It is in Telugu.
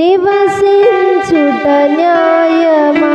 నివసించుట న్యాయమా?